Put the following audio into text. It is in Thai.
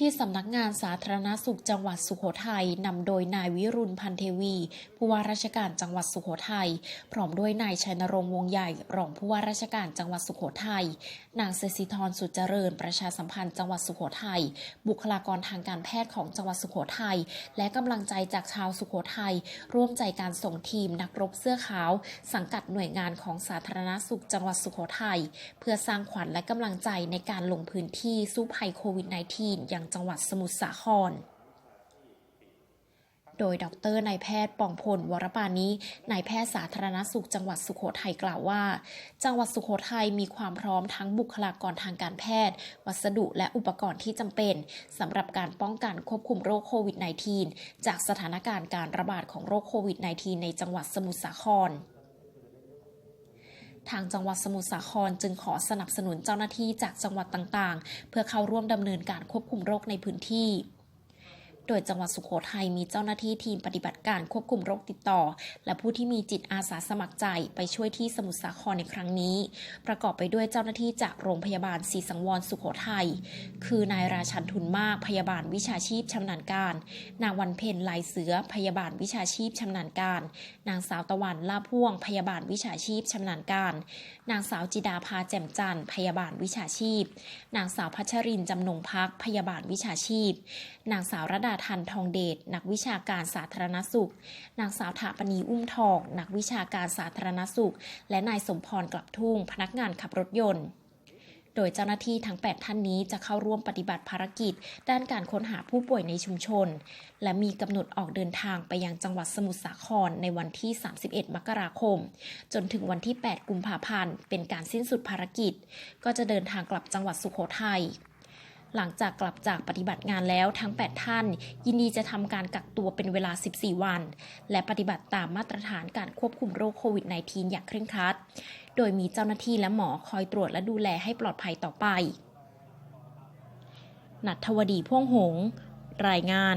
ที่สำนักงานสาธารณสุขจังหวัดสุโขทัยนำโดยนายวิรุณพันเทวี ผู้ว่าราชการจังหวัดสุโขทัยพร้อมด้วยนายชัยนรงค์วงใหญ่รองผู้ว่าราชการจังหวัดสุโขทัยนางเซซิธรสุจเจริญ ประชาสัมพันธ์จังหวัดสุโขทัยบุคลากรทางการแพทย์ของจังหวัดสุโขทัยและกำลังใจจากชาวสุโขทัยร่วมใจการส่งทีมนักรบเสื้อขาว สังกัดหน่วยงานของสาธารณสุขจังหวัดสุโขทัยเพื่อสร้างขวัญและกำลังใจในการลงพื้นที่สู้ภัยโควิด -19 อย่างจังหวัดสมุทรสาคร โดยดรนายแพทย์ปองพลวรปานินายแพทย์สาธารณสุขจังหวัดสุโขทัยกล่าวว่า จังหวัดสุโขทัยมีความพร้อมทั้งบุคลากรทางการแพทย์ วัสดุและอุปกรณ์ที่จำเป็นสำหรับการป้องกันควบคุมโรคโควิด -19 จากสถานการณ์การระบาดของโรคโควิด -19 ในจังหวัดสมุทรสาคร ทางจังหวัดสมุทรสาครจึงขอสนับสนุนเจ้าหน้าที่จากจังหวัดต่างๆ เพื่อเข้าร่วมดำเนินการควบคุมโรคในพื้นที่ โดยจังหวัดสุโขทัยมีเจ้าหน้าที่ทีมปฏิบัติการควบคุมโรคติดต่อ และผู้ที่มีจิตอาสาสมัครใจไปช่วยที่สมุทรสาครในครั้งนี้ ประกอบไปด้วยเจ้าหน้าที่จากโรงพยาบาลศรีสังวรสุโขทัยคือนายราชันทุนมากพยาบาลวิชาชีพชำนาญการ นางวันเพ็ญลายเสือพยาบาลวิชาชีพชำนาญการ นางสาวตะวันลาพ่วง พยาบาลวิชาชีพชำนาญการ นางสาวจิดาภาแจ่มจันทร์พยาบาลวิชาชีพ นางสาวพัชรินจำนงพักพยาบาลวิชาชีพ นางสาวระดาทันทองเดช นักวิชาการสาธารณสุข นางสาวถาปณีอุ้มทอง นักวิชาการสาธารณสุข และนายสมพรกลับทุ่ง พนักงานขับรถยนต์ โดยเจ้าหน้าที่ทั้ง 8 ท่านนี้จะเข้าร่วมปฏิบัติภารกิจ ด้านการค้นหาผู้ป่วยในชุมชน และมีกำหนดออกเดินทางไปยังจังหวัดสมุทรสาครในวันที่ 31 มกราคม จนถึงวันที่ 8 กุมภาพันธ์ เป็นการสิ้นสุดภารกิจ ก็จะเดินทางกลับจังหวัดสุโขทัย หลังจากกลับจากปฏิบัติงานแล้วทั้ง 8 ท่าน ยินดีจะทำการกักตัวเป็นเวลา 14 วัน และปฏิบัติตามมาตรฐานการควบคุมโรคโควิด -19 อย่างเคร่งครัด โดยมีเจ้าหน้าที่และหมอคอยตรวจและดูแลให้ปลอดภัยต่อไป นัทวดีพ่วงหง รายงาน